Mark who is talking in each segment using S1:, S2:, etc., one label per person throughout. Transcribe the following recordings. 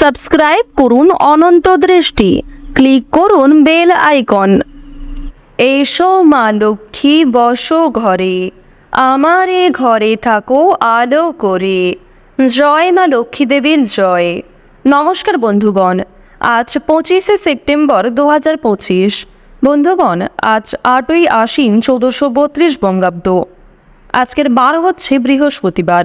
S1: Subscribe করুন অনন্ত দৃষ্টি। Click করুন বেল আইকন। এসো মা লক্ষ্মী, বসো ঘরে। আমার ঘরে থাকো, আলো করে। জয় মা লক্ষ্মী দেবীর জয়। নমস্কার বন্ধুগণ, আজ পঁচিশে সেপ্টেম্বর দু হাজার পঁচিশ। বন্ধুগণ, আজ আটই আশ্বিন চৌদ্দশো বত্রিশ বঙ্গাব্দ। আজকের বার হচ্ছে বৃহস্পতিবার।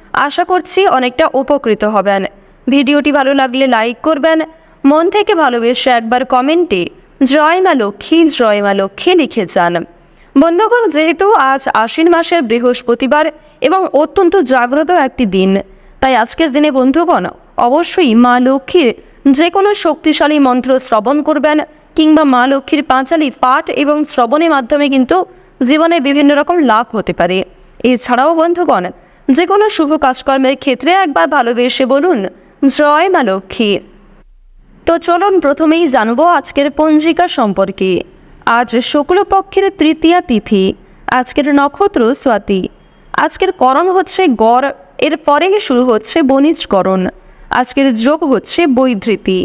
S1: আশা করছি অনেকটা উপকৃত হবেন। ভিডিওটি ভালো লাগলে লাইক করবেন। মন থেকে ভালোবেসে একবার কমেন্টে জয় মা লক্ষ্মী, জয় মা লক্ষ্মী লিখে যান। বন্ধুগণ, যেহেতু আজ আশ্বিন মাসের বৃহস্পতিবার এবং অত্যন্ত জাগ্রত একটি দিন, তাই আজকের দিনে বন্ধুগণ, অবশ্যই মা লক্ষ্মীর যে কোনো শক্তিশালী মন্ত্র শ্রবণ করবেন কিংবা মা লক্ষ্মীর পাঁচালি পাঠ এবং শ্রবণের মাধ্যমে কিন্তু জীবনে বিভিন্ন রকম লাভ হতে পারে। এছাড়াও বন্ধুগণ যে কোনো শুভ কাজকর্মের ক্ষেত্রে একবার ভালোবেসে বলুন, জয় মা লক্ষ্মী। তো চলুন প্রথমেই জানব আজকের পঞ্জিকা সম্পর্কে। আজ শুক্লপক্ষের তৃতীয়া তিথি, আজকের নক্ষত্র স্বাতি। আজকের করণ হচ্ছে গড়, এর পরে শুরু হচ্ছে বণিজকরণ আজকের যোগ হচ্ছে বৈধৃতি।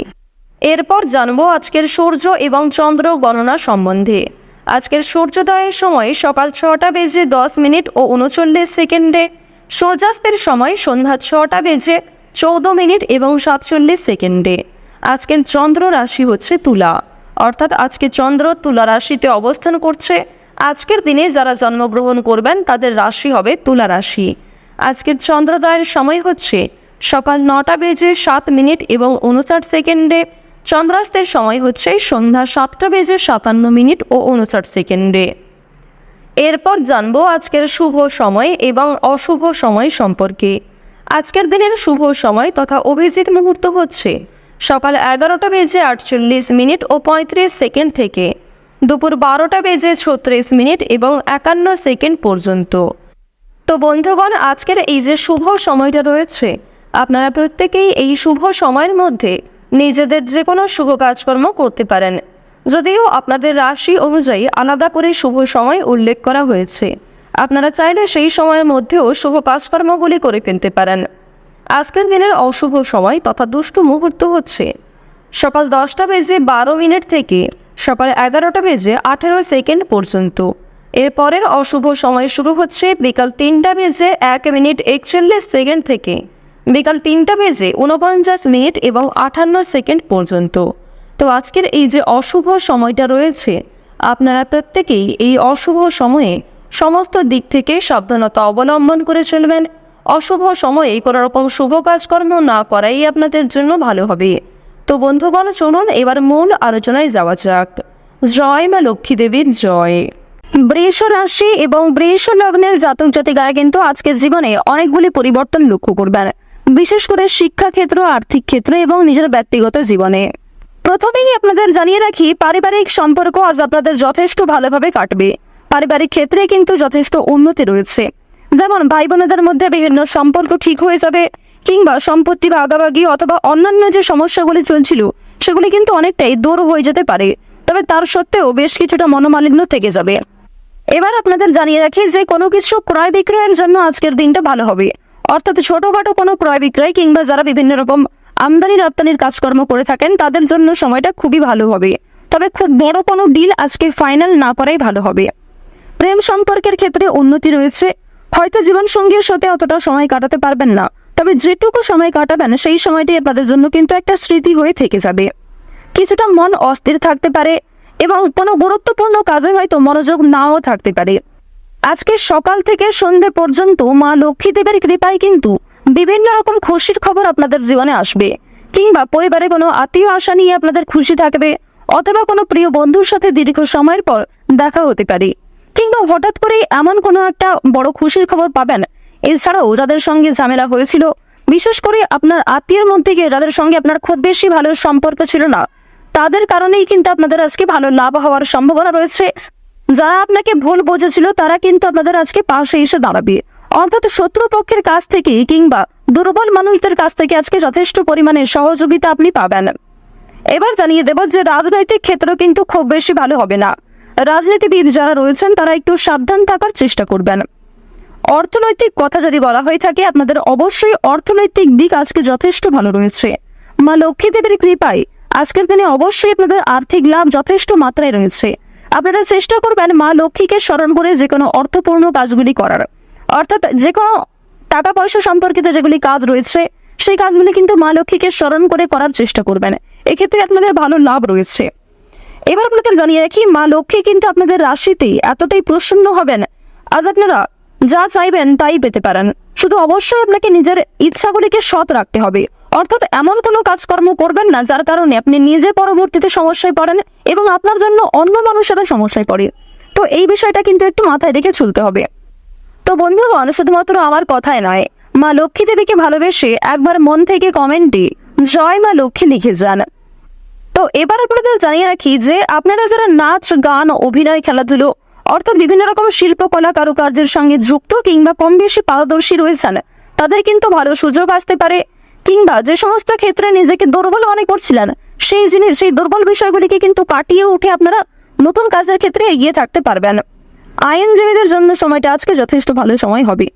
S1: এরপর জানব আজকের সূর্য এবং চন্দ্র গণনা সম্বন্ধে। আজকের সূর্যোদয়ের সময় সকাল ছটা বেজে দশ মিনিট ও উনচল্লিশ সেকেন্ডে সূর্যাস্তের সময় সন্ধ্যা ছটা বেজে চৌদ্দ মিনিট এবং সাতচল্লিশ সেকেন্ডে। আজকের চন্দ্র রাশি হচ্ছে তুলা। অর্থাৎ আজকে চন্দ্র তুলা রাশিতে অবস্থান করছে। আজকের দিনে যারা জন্মগ্রহণ করবেন, তাদের রাশি হবে তুলা রাশি। আজকের চন্দ্রোদয়ের সময় হচ্ছে সকাল নটা বেজে সাত মিনিট এবং উনষাট সেকেন্ডে। চন্দ্রাস্তের সময় হচ্ছে সন্ধ্যা সাতটা বেজে সাতান্ন মিনিট ও উনষাট সেকেন্ডে। এরপর জানব আজকের শুভ সময় এবং অশুভ সময় সম্পর্কে। আজকের দিনের শুভ সময় তথা অভিজিৎ মুহূর্ত হচ্ছে সকাল এগারোটা বেজে আটচল্লিশ মিনিট ও পঁয়ত্রিশ সেকেন্ড থেকে। দুপুর বারোটা বেজে ছত্রিশ মিনিট এবং একান্ন সেকেন্ড পর্যন্ত। তো বন্ধুগণ, আজকের এই যে শুভ সময়টা রয়েছে, আপনারা প্রত্যেকেই এই শুভ সময়ের মধ্যে নিজেদের যে কোনো শুভ কাজকর্ম করতে পারেন। যদিও আপনাদের রাশি অনুযায়ী আলাদা করে শুভ সময় উল্লেখ করা হয়েছে। আপনারা চাইলে সেই সময়ের মধ্যেও শুভ কাজকর্মগুলি করে ফেলতে পারেন। আজকের দিনের অশুভ সময় তথা দুষ্টু মুহূর্ত হচ্ছে। সকাল দশটা বেজে বারো মিনিট থেকে সকাল এগারোটা বেজে আঠেরো সেকেন্ড পর্যন্ত। এরপরের অশুভ সময় শুরু হচ্ছে বিকাল তিনটা বেজে এক মিনিট একচল্লিশ সেকেন্ড থেকে। বিকাল তিনটা বেজে উনপঞ্চাশ মিনিট এবং আটান্ন সেকেন্ড পর্যন্ত। তো আজকের এই যে অশুভ সময়টা রয়েছে, আপনারা প্রত্যেকেই এই অশুভ সময়ে সমস্ত দিক থেকে সাবধানতা অবলম্বন করে চলবেন। অশুভ সময়ে কোনো রকম শুভ কাজকর্ম না করাই আপনাদের জন্য ভালো হবে। তো বন্ধুগণ, চলুন এবার মূল আলোচনায় যাওয়া যাক। জয় মা লক্ষ্মী দেবীর জয়। বৃষ রাশি এবং বৃষ লগ্নের জাতক জাতিকারা কিন্তু আজকের জীবনে অনেকগুলি পরিবর্তন লক্ষ্য করবেন। বিশেষ করে শিক্ষা ক্ষেত্র আর্থিক ক্ষেত্র এবং নিজের ব্যক্তিগত জীবনে। প্রথমেই আপনাদের জানিয়ে রাখি, পারিবারিক সম্পর্ক আজ আপনাদের যথেষ্ট ভালোভাবে কাটবে। পারিবারিক ক্ষেত্রে কিন্তু যথেষ্ট উন্নতি রয়েছে। যেমন ভাই বোনেদের মধ্যে বিভিন্ন সম্পর্ক ঠিক হয়ে যাবে, কিংবা সম্পত্তি ভাগাভাগি অথবা অন্যান্য যে সমস্যাগুলি চলছিল, সেগুলি কিন্তু অনেকটাই দূর হয়ে যেতে পারে। তবে তার সত্ত্বেও বেশ কিছুটা মনোমালিন্য থেকে যাবে। এবার আপনাদের জানিয়ে রাখি যে কোনো কিছু ক্রয় বিক্রয়ের জন্য আজকের দিনটা ভালো হবে। অর্থাৎ ছোটখাটো কোনো ক্রয় বিক্রয় কিংবা যারা বিভিন্ন রকম আমদানি রপ্তানির কাজকর্ম করে থাকেন, তাদের জন্য সময়টা খুবই ভালো হবে। তবে খুব বড় কোনো ডিল আজকে ফাইনাল না করাই ভালো হবে। প্রেম সম্পর্কের ক্ষেত্রে উন্নতি রয়েছে। হয়তো জীবনসঙ্গীর সাথে অতটা সময় কাটাতে পারবেন না, তবে যেটুকু সময় কাটাবেন, সেই সময়টি আপনাদের জন্য কিন্তু একটা স্মৃতি হয়ে থেকে যাবে। কিছুটা মন অস্থির থাকতে পারে এবং কোনো গুরুত্বপূর্ণ কাজে হয়তো মনোযোগ নাও থাকতে পারে। আজকে সকাল থেকে সন্ধে পর্যন্ত মা লক্ষ্মী দেবের কৃপায় কিন্তু বিভিন্ন রকম খুশির খবর আপনাদের জীবনে আসবে। কিংবা পরিবারে কোনো আত্মীয় আশা নিয়ে আপনাদের খুশি থাকবে, অথবা কোনো প্রিয় বন্ধুর সাথে দীর্ঘ সময়ের পর দেখা হতে পারে। কিংবা হঠাৎ করেই এমন কোনো একটা বড় খুশির খবর পাবেন। এছাড়াও যাদের সঙ্গে ঝামেলা হয়েছিল, বিশেষ করে আপনার আত্মীয়ের মধ্যে গিয়ে যাদের সঙ্গে আপনার খুব বেশি ভালো সম্পর্ক ছিল না, তাদের কারণেই কিন্তু আপনাদের আজকে ভালো লাভ হওয়ার সম্ভাবনা রয়েছে। যারা আপনাকে ভুল বোঝেছিল, তারা কিন্তু আপনাদের আজকে পাশে এসে দাঁড়াবে। অর্থাৎ শত্রুপক্ষের কাছ থেকে কিংবা দুর্বল মানুষদের কাছ থেকে আজকে যথেষ্ট পরিমাণে সহযোগিতা আপনি পাবেন। এবার জানিয়ে দেব যে রাজনৈতিক ক্ষেত্র কিন্তু খুব বেশি ভালো হবে না। রাজনীতিবিদ যারা রয়েছেন, তারা একটু সাবধান থাকার চেষ্টা করবেন। অর্থনৈতিক কথা যদি বলা হয়ে থাকে, আপনাদের অবশ্যই অর্থনৈতিক দিক আজকে যথেষ্ট ভালো রয়েছে। মা লক্ষ্মী দেবীর কৃপায় আজকের দিনে অবশ্যই আপনাদের আর্থিক লাভ যথেষ্ট মাত্রায় রয়েছে। আপনারা চেষ্টা করবেন মা লক্ষ্মীকে স্মরণ করে যে কোনো অর্থপূর্ণ কাজগুলি করার। অর্থাৎ যে কোনো টাকা পয়সা সম্পর্কিত যেগুলি কাজ রয়েছে, সেই কাজগুলি কিন্তু মা লক্ষ্মীকে স্মরণ করে করার চেষ্টা করবেন। এক্ষেত্রে আপনাদের ভালো লাভ রয়েছে। এবার আপনাদের জানিয়ে রাখি, মা লক্ষ্মী কিন্তু আপনাদের রাশিতে এতটাই প্রসন্ন হবেন। আজ আপনারা যা চাইবেন তাই পেতে পারেন। শুধু অবশ্যই আপনাকে নিজের ইচ্ছাগুলিকে সৎ রাখতে হবে। অর্থাৎ এমন কোনো কাজকর্ম করবেন না, যার কারণে আপনি নিজে পরবর্তীতে সমস্যায় পড়েন এবং আপনার জন্য অন্য মানুষেরা সমস্যায় পড়ে। তো এই বিষয়টা কিন্তু একটু মাথায় রেখে চলতে হবে। তো বন্ধুগণ, শুধুমাত্র আমার কথায় নয়, মা লক্ষ্মী দেবীকে ভালোবেসে একবার মন থেকে কমেন্টে জয় মা লক্ষ্মী লিখে যান। তো এবার আপনাদের জানিয়ে রাখি যে, আপনারা যারা নাচ, গান, অভিনয়, খেলাধুলো, অর্থাৎ বিভিন্ন রকম শিল্পকলা কারুকার্যের সঙ্গে যুক্ত কিংবা কম বেশি পারদর্শী রয়েছেন, তাদের কিন্তু ভালো সুযোগ আসতে পারে, কিংবা যে সমস্ত ক্ষেত্রে নিজেকে দুর্বল মনে করছিলেন, সেই জিনিস, সেই দুর্বল বিষয়গুলিকে কিন্তু কাটিয়ে উঠে আপনারা নতুন কাজের ক্ষেত্রে এগিয়ে থাকতে পারবেন। আইনজীবীদের জন্য সময়টা আজকে যথেষ্ট ভালো সময় হবে।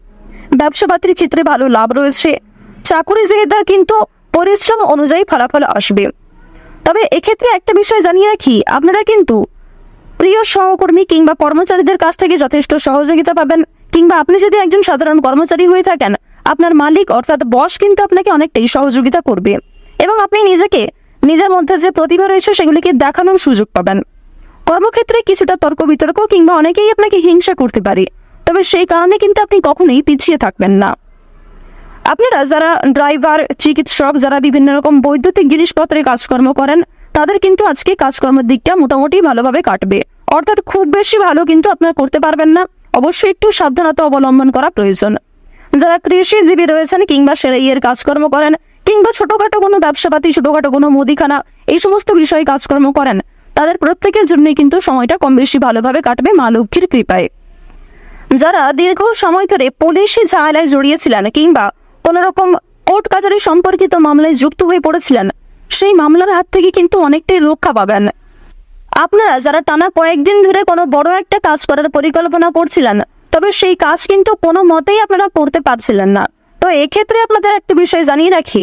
S1: ব্যবসাপাতির ক্ষেত্রে ভালো লাভ রয়েছে। চাকুরিজীবীদের কিন্তু পরিশ্রম অনুযায়ী ফলাফল আসবে। তবে এক্ষেত্রে একটা বিষয় জানিয়ে রাখি, আপনারা কিন্তু প্রিয় সহকর্মী কিংবা কর্মচারীদের কাছ থেকে যথেষ্ট সহযোগিতা পাবেন। কিংবা আপনি যদি একজন সাধারণ কর্মচারী হয়ে থাকেন, আপনার মালিক অর্থাৎ বস কিন্তু আপনাকে অনেকটাই সহযোগিতা করবে। এবং আপনি নিজেকে, নিজের মধ্যে যে প্রতিভা রয়েছে সেগুলিকে দেখানোর সুযোগ পাবেন। কর্মক্ষেত্রে কিছুটা তর্ক বিতর্ক কিংবা অনেকেই আপনাকে হিংসা করতে পারে। তবে সেই কারণে কিন্তু আপনি কখনোই পিছিয়ে থাকবেন না। আপনারা যারা ড্রাইভার, চিকিৎসক, যারা বিভিন্ন রকম বৈদ্যুতিক জিনিসপত্রে কাজকর্ম করেন, তাদের কিন্তু আজকে কাজকর্মের দিকটা মোটামুটি ভালোভাবে কাটবে। অর্থাৎ খুব বেশি ভালো কিন্তু আপনারা করতে পারবেন না। অবশ্যই একটু সাবধানতা অবলম্বন করা প্রয়োজন। যারা কৃষিজীবী রয়েছেন কিংবা সেরাইয়ের কাজকর্ম করেন, কিংবা ছোটখাটো কোনো ব্যবসাপাতি, ছোটখাটো কোনো মুদিখানা, এই সমস্ত বিষয়ে কাজকর্ম করেন তাদের প্রত্যেকের জন্যই কিন্তু সময়টা কম বেশি ভালোভাবে কাটবে মা লক্ষ্মীর কৃপায়। যারা দীর্ঘ সময় ধরে পুলিশি ঝামেলায় জড়িয়েছিলেন কিংবা কোনো রকম কোর্ট কাচারি সম্পর্কিত মামলায় যুক্ত হয়ে পড়েছিলেন, সেই মামলার হাত থেকে কিন্তু অনেকটাই রক্ষা পাবেন। আপনারা যারা টানা কয়েকদিন ধরে কোনো বড় একটা কাজ করার পরিকল্পনা করছিলেন, তবে সেই কাজ কিন্তু কোনো মতেই আপনারা করতে পারছিলেন না। তো এক্ষেত্রে আপনাদের একটা বিষয় জানিয়ে রাখি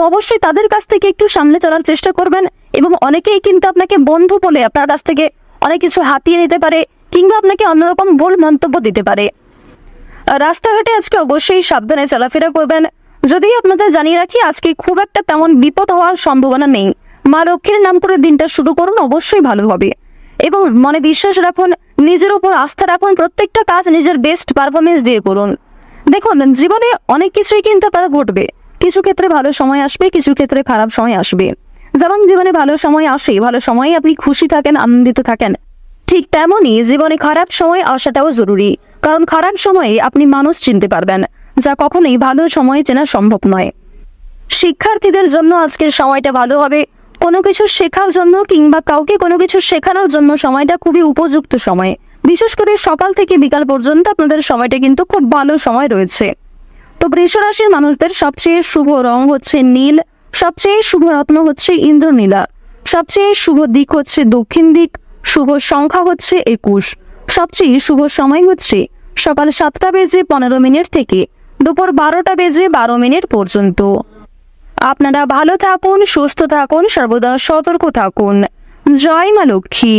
S1: তো অবশ্যই তাদের কাছ থেকে একটু সামনে চলার চেষ্টা করবেন এবং অনেকেই কিন্তু আপনাকে বন্ধু বলে আপনার কাছ থেকে অনেক কিছু হাতিয়ে নিতে পারে কিংবা আপনাকে অন্যরকম ভুল মন্তব্য দিতে পারে। রাস্তাঘাটে আজকে অবশ্যই সাবধানে চলাফেরা করবেন। যদিও আপনাদের জানিয়ে রাখি, আজকে খুব একটা তেমন বিপদ হওয়ার সম্ভাবনা নেই। মা লক্ষ্মীর নাম করে দিনটা শুরু করুন, অবশ্যই ভালো হবে। এবং মনে বিশ্বাস রাখুন, নিজের উপর আস্থা রাখুন, প্রত্যেকটা কাজ নিজের বেস্ট পারফরমেন্স দিয়ে করুন। দেখুন, জীবনে অনেক কিছুই কিন্তু আপনার ঘটবে। কিছু ক্ষেত্রে ভালো সময় আসবে, কিছু ক্ষেত্রে খারাপ সময় আসবে। যেমন জীবনে ভালো সময় আসে, ভালো সময়ে আপনি খুশি থাকেন, আনন্দিত থাকেন। ঠিক তেমনই জীবনে খারাপ সময় আসাটাও জরুরি, কারণ খারাপ সময়ে আপনি মানুষ চিনতে পারবেন, যা কখনোই ভালো সময়ে চেনা সম্ভব নয়। শিক্ষার্থীদের জন্য আজকের সময়টা ভালো হবে। কোনো কিছু শেখার জন্য কিংবা কাউকে কোনো কিছু শেখানোর জন্য সময়টা খুবই উপযুক্ত সময়। বিশেষ করে সকাল থেকে বিকাল পর্যন্ত আপনাদের সময়টা কিন্তু খুব ভালো সময় রয়েছে। তো বৃষ রাশির মানুষদের সবচেয়ে শুভ রং হচ্ছে নীল, সবচেয়ে শুভ রত্ন হচ্ছে ইন্দ্রনীলা, সবচেয়ে শুভ দিক হচ্ছে দক্ষিণ দিক, শুভ সংখ্যা হচ্ছে একুশ, সবচেয়ে শুভ সময় হচ্ছে সকাল সাতটা বেজে পনেরো মিনিট থেকে দুপুর বারোটা বেজে বারো মিনিট পর্যন্ত। আপনারা ভালো থাকুন, সুস্থ থাকুন, সর্বদা সতর্ক থাকুন। জয় মা লক্ষ্মী।